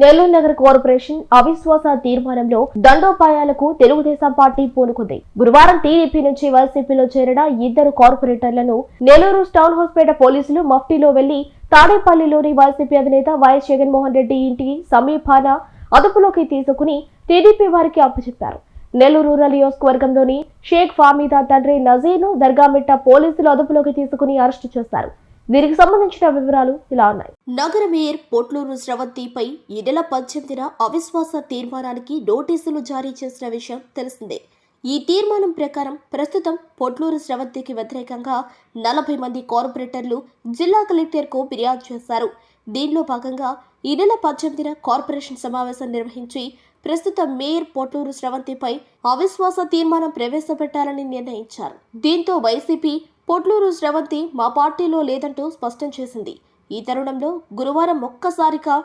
నెల్లూరు నగర కార్పొరేషన్ అవిశ్వాస తీర్మానంలో దండోపాయాలకు తెలుగుదేశం పార్టీ పూనుకుంది. గురువారం టీడీపీ నుంచి వైసీపీలో చేరిన ఇద్దరు కార్పొరేటర్లను నెల్లూరు టౌన్ హౌస్పేట పోలీసులు మఫ్టీలో వెళ్ళి తాడేపల్లిలోని వైసీపీ అధినేత వైఎస్ జగన్మోహన్ రెడ్డి ఇంటి సమీపాన అదుపులోకి తీసుకుని టీడీపీ వారికి అప్పచెప్పారు. నెల్లూరు రూరల్ నియోజకవర్గంలోని షేక్ ఫామీదా తండ్రి నజీర్ను దర్గామిట్ట పోలీసులు అదుపులోకి తీసుకుని అరెస్టు చేశారు. దీనికి సంబంధించిన వివరాలు ఇలా ఉన్నాయి. నగర మేయర్ పొట్లూరు స్రవంతిపై ఈ నెల పద్దెనిమిదిన అవిశ్వాస తీర్మానానికి నోటీసులు జారీ చేసిన విషయం తెలిసిందే. ఈ తీర్మానం ప్రకారం ప్రస్తుతం పొట్లూరు స్రవంతికి వ్యతిరేకంగా నలభై మంది కార్పొరేటర్లు జిల్లా కలెక్టర్కు ఫిర్యాదు చేశారు. దీనిలో భాగంగా ఈ నెల పద్దెనిమిదిన కార్పొరేషన్ సమావేశం నిర్వహించి ప్రస్తుత మేయర్ పొట్లూరు స్రవంతిపై అవిశ్వాస తీర్మానం ప్రవేశపెట్టాలని నిర్ణయించారు. దీంతో వైసీపీ పొట్లూరు శ్రవంతి మా పార్టీలో లేదంటూ స్పష్టం చేసింది. ఈ తరుణంలో గురువారం ఒక్కసారిగా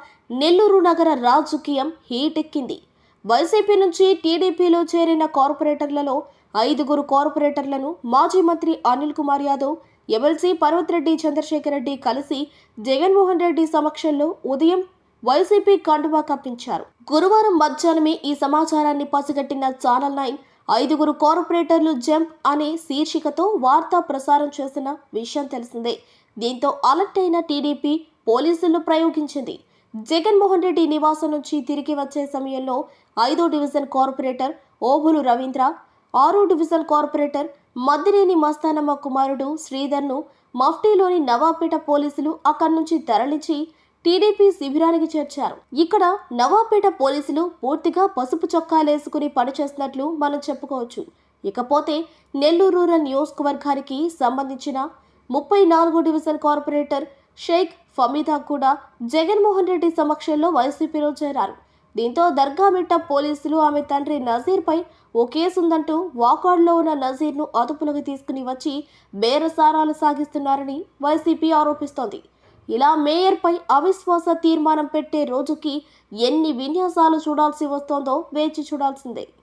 నెల్లూరు నగర రాజకీయం హీటెక్కింది. వైసీపీ నుంచి టీడీపీలో చేరిన కార్పొరేటర్లలో ఐదుగురు కార్పొరేటర్లను మాజీ మంత్రి అనిల్ కుమార్ యాదవ్ ఎమ్మెల్సీ పర్వతిరెడ్డి చంద్రశేఖర్ రెడ్డి కలిసి జగన్మోహన్ రెడ్డి సమక్షంలో ఉదయం వైసీపీ కండువా కప్పించారు. గురువారం మధ్యాహ్నమే ఈ సమాచారాన్ని పసిగట్టిన ఛానల్ నైన్ ఐదుగురు కార్పొరేటర్లు జంప్ అనే శీర్షికతో వార్తా ప్రసారం చేసిన విషయం తెలిసిందే. దీంతో అలర్ట్ అయిన టీడీపీ పోలీసులను ప్రయోగించింది. జగన్మోహన్ రెడ్డి నివాసం నుంచి తిరిగి వచ్చే సమయంలో ఐదో డివిజన్ కార్పొరేటర్ ఓబులు రవీంద్ర ఆరో డివిజన్ కార్పొరేటర్ మద్దినేని మస్తానమ్మ కుమారుడు శ్రీధర్ను మఫ్టీలోని నవాపేట పోలీసులు అక్కడి నుంచి తరలించి టీడీపీ శిబిరానికి చేర్చారు. ఇక్కడ నవాపేట పోలీసులు పూర్తిగా పసుపు చొక్కాలేసుకుని పనిచేస్తున్నట్లు మనం చెప్పుకోవచ్చు. ఇకపోతే నెల్లూరు రూరల్ నియోజకవర్గానికి సంబంధించిన ముప్పై నాలుగో డివిజన్ కార్పొరేటర్ షేక్ ఫమీదా కూడా జగన్మోహన్ రెడ్డి సమక్షంలో వైసీపీలో చేరారు. దీంతో దర్గామిట్ట పోలీసులు ఆమె తండ్రి నజీర్పై ఓ కేసుందంటూ వాకాడ్లో ఉన్న నజీర్ను అదుపులోకి తీసుకుని వచ్చి బేరసారాలు సాగిస్తున్నారని వైసీపీ ఆరోపిస్తోంది. ఇలా మేయర్పై అవిశ్వాస తీర్మానం పెట్టే రోజుకి ఎన్ని విన్యాసాలు చూడాల్సి వస్తోందో వేచి చూడాల్సిందే.